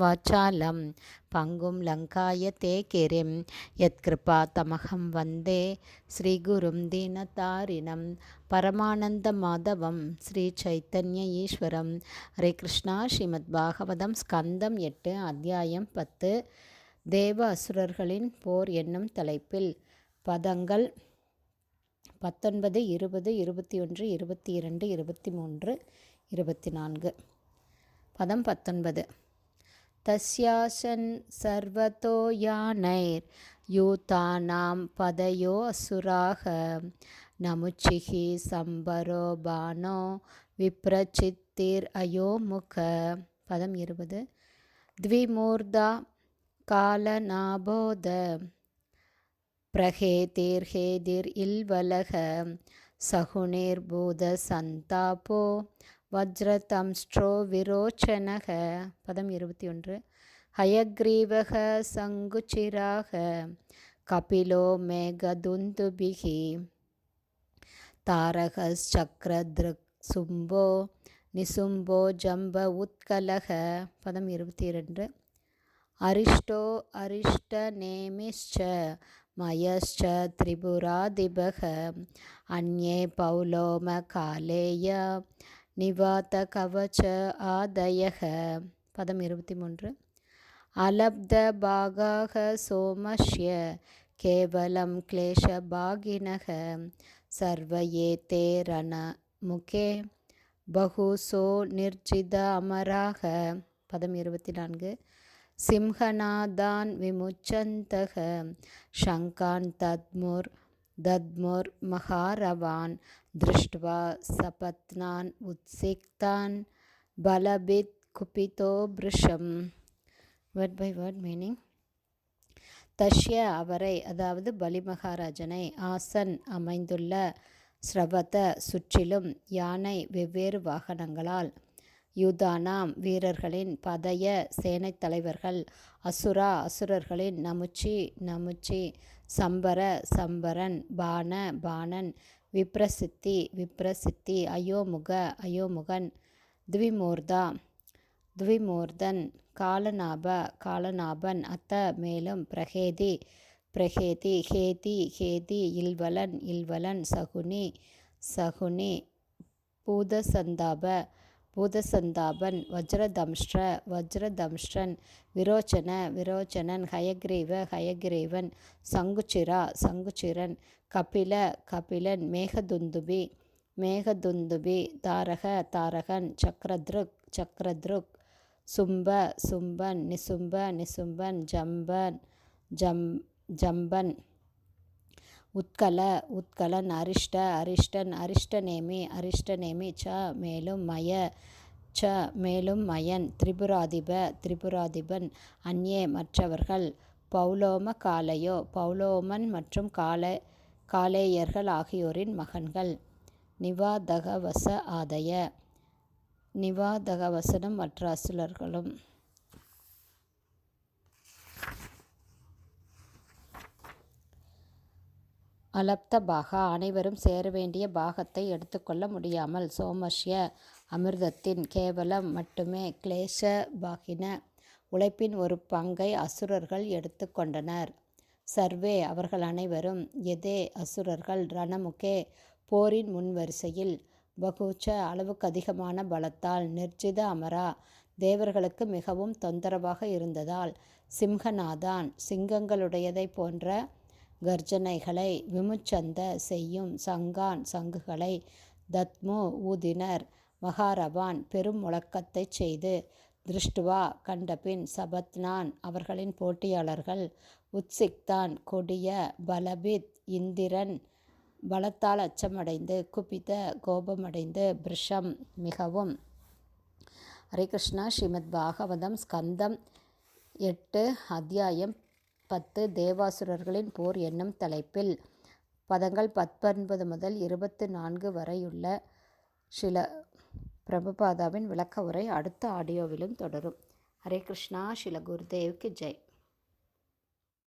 வாச்சாலம் பங்கும் லங்காய தே யத்கிருபா தமகம் வந்தே ஸ்ரீகுரும் தீனதாரிணம் பரமானந்த மாதவம் ஸ்ரீ சைத்தன்ய ஈஸ்வரம் ஹரே கிருஷ்ணா ஸ்ரீமத் பாகவதம் ஸ்கந்தம் எட்டு அத்தியாயம் பத்து। தேவ அசுரர்களின் போர் என்னும் தலைப்பில் பதங்கள் பத்தொன்பது இருபது இருபத்தி ஒன்று இருபத்தி இரண்டு இருபத்தி மூன்று இருபத்தி நான்கு. பதம் பத்தொன்பது. तस्यासन् सर्वतो यानैर् यूतानां पदयो असुराः नमुचिः सम्बरो बाणो विप्रचित्तिर् अयोमुख पदम् इरुपद् द्विमूर्धा कालनाबोध प्रहेतिर्हेदिर् इल्वलः सहुनिर्बोधसन्तापो வஜ்ரதம்ஸ்ட்ரோ விரோச்சனக பதம் இருபத்தி ஒன்று. ஹயக்ரீவக சங்குச்சிராக கபிலோ மேகதுந்துபிகி. தாரகச்சக்ரத்ருக் சும்போ நிசும்போ ஜம்ப உத்கலக பதம் இருபத்தி இரண்டு. அரிஷ்டோ அரிஷ்ட நேமிஷ்ச மயश्च திரிபுராதிபக அந்நே பௌலோம காலேய நிவாத கவச்ச ஆதயக. பதம் இருபத்தி மூன்று அலப்த பாகாக சோமஷ்ய கேவலம் கிளேஷ கிளேஷபாகினக சர்வயேதே ரண முகே பகுசோ நிர்ஜித அமராக. பதம் இருபத்தி நான்கு சிம்ஹநாதான் விமுச்சந்தக. ஷங்கான் தத்முர் தத்முர் மகாரவான் திருஷ்டுவா சபத்னான் உத்சிக்தான் பலபித் குபிதோ பிருஷம். வேர்ட் பை வேர்ட் மீனிங் தஷ்ய அவரை அதாவது பலிமகாராஜனை ஆசன் அமைந்துள்ள ஸ்ரவத சுற்றிலும் யானை வெவ்வேறு வாகனங்களால் யூதானாம் வீரர்களின் பதய சேனைத் தலைவர்கள் அசுரா அசுரர்களின் நமுச்சி நமுச்சி சம்பர சம்பரன் பான பாணன் விப்ரசித்தி விப்ரசித்தி அயோமுக அயோமுகன் துவிமூர்தா துவிமூர்தன் காலநாப காலநாபன் அத்த மேலும் பிரகேதி பிரகேதி ஹேதி ஹேதி இல்வலன் இல்வலன் சகுனி சகுனி பூதசந்தாப பூதசந்தாபன் வஜ்ரதம்ஷ்ட வஜ்ரதம்ஷ்டன் விரோச்சன விரோச்சனன் ஹயக்ரீவ ஹயக்ரீவன் சங்குச்சிரா சங்குச்சிரன் கபில கபிலன் மேகதுந்துபி மேகதுந்துபி தாரக தாரகன் சக்ரத்ருக் சக்ரத்ருக் சும்ப சும்பன் நிசும்ப நிசும்பன் ஜம்பன் ஜம் ஜம்பன். உத்கல உத்கலன் அரிஷ்ட அரிஷ்டன் அரிஷ்டநேமி அரிஷ்டநேமி ச மேலும் மய ச மேலும் மயன் திரிபுராதிப திரிபுராதிபன் அந்நே மற்றவர்கள் பௌலோம காலையோ பௌலோமன் மற்றும் கால காலேயர்கள் ஆகியோரின் மகன்கள். நிவாதகவச ஆதய நிவாதகவசனும் மற்ற அசுலர்களும் அலப்த பாகா. அனைவரும் சேர வேண்டிய பாகத்தை எடுத்துக்கொள்ள முடியாமல் சோமஷ்ய அமிர்தத்தின் கேவலம் மட்டுமே கிளேச பாகின உழைப்பின் ஒரு பங்கை அசுரர்கள் எடுத்துக்கொண்டனர் சர்வே அவர்கள் அனைவரும் எதே அசுரர்கள்? ரணமுகே போரின் முன்வரிசையில் பகுச்ச அளவுக்கு அதிகமான பலத்தால் நிர்ஜித அமரா. தேவர்களுக்கு மிகவும் தொந்தரவாக இருந்ததால் சிம்ஹநாதான் சிங்கங்களுடையதை போன்ற கர்ஜனைகளை விமுச்சந்த செய்யும் சங்கான் சங்குகளை தத்மு ஊதினர் மகாரவான் பெரும் முழக்கத்தை செய்து திருஷ்டுவா கண்டபின் சபத்னான் அவர்களின் போட்டியாளர்கள் உத்சிக்தான் கொடிய பலபித் இந்திரன் பலத்தால் அச்சமடைந்து குபித கோபமடைந்து பிருஷம் மிகவும். ஹரே கிருஷ்ணா. ஸ்ரீமத் பாகவதம் ஸ்கந்தம் எட்டு அத்தியாயம் பத்து தேவாசுரர்களின் போர் என்னும் தலைப்பில் பதங்கள் பத்தொன்பது முதல் இருபத்து நான்கு வரையுள்ள சில பிரபுபாதாவின் விளக்க உரை அடுத்த ஆடியோவிலும் தொடரும். ஹரே கிருஷ்ணா ஷில குருதேவ்க்கு ஜெய்.